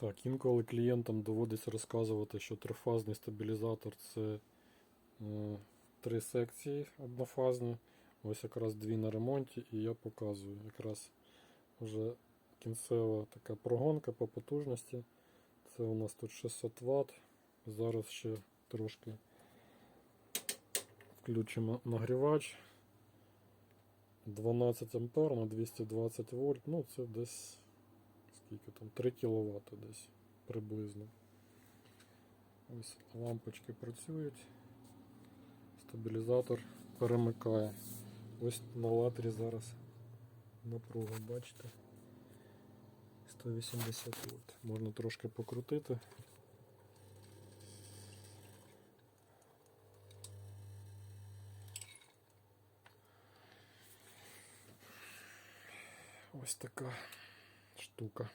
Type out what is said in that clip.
Так, інколи клієнтам доводиться розказувати, що трифазний стабілізатор це е, три секції однофазні. Ось якраз дві на ремонті, і я показую. Якраз вже кінцева така прогонка по потужності. Це у нас тут 600 Вт. Зараз ще трошки включимо нагрівач. 12 ампер на 220 вольт. Ну, це десь скільки там 3 кВт десь приблизно. Ось лампочки працюють. Стабілізатор перемикає. Ось на латрі зараз напруга, бачите? 180 вольт. Можна трошки покрутити. Ось така штука.